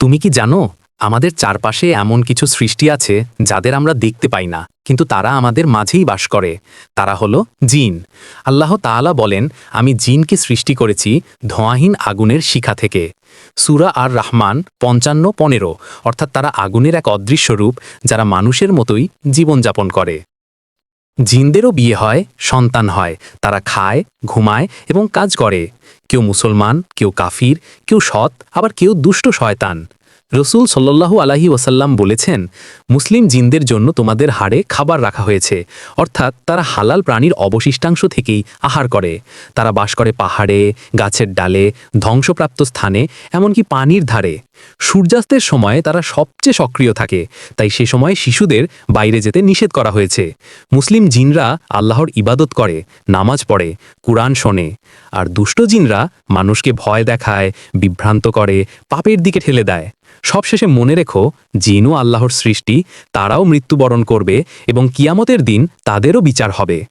তুমি কি জানো, আমাদের চারপাশে এমন কিছু সৃষ্টি আছে যাদের আমরা দেখতে পাই না, কিন্তু তারা আমাদের মাঝেই বাস করে। তারা হলো জিন। আল্লাহ তাআলা বলেন, আমি জিনকে সৃষ্টি করেছি ধোঁয়াহীন আগুনের শিখা থেকে। সুরা আর রহমান পঞ্চান্ন, পনেরো, অর্থাৎ তারা আগুনের এক অদৃশ্য রূপ যারা মানুষের মতোই জীবনযাপন করে। জিনদেরও বিয়ে হয়, সন্তান হয়। তারা খায়, ঘুমায় এবং কাজ করে। কেউ মুসলমান, কেউ কাফির, কেউ সৎ, আবার কেউ দুষ্ট শয়তান। রসুল সাল্লাল্লাহু আলাহি ওয়াসাল্লাম বলেছেন, মুসলিম জিনদের জন্য তোমাদের হাড়ে খাবার রাখা হয়েছে। অর্থাৎ তারা হালাল প্রাণীর অবশিষ্টাংশ থেকেই আহার করে। তারা বাস করে পাহাড়ে, গাছের ডালে, ধ্বংসপ্রাপ্ত স্থানে, এমনকি পানির ধারে। সূর্যাস্তের সময় তারা সবচেয়ে সক্রিয় থাকে, তাই সে সময় শিশুদের বাইরে যেতে নিষেধ করা হয়েছে। মুসলিম জিনরা আল্লাহর ইবাদত করে, নামাজ পড়ে, কুরআন শোনে, আর দুষ্ট জিনরা মানুষকে ভয় দেখায়, বিভ্রান্ত করে, পাপের দিকে ঠেলে দেয়। সবশেষে মনে রেখো, জিনও আল্লাহর সৃষ্টি, তারাও মৃত্যুবরণ করবে এবং কিয়ামতের দিন তাদেরও বিচার হবে।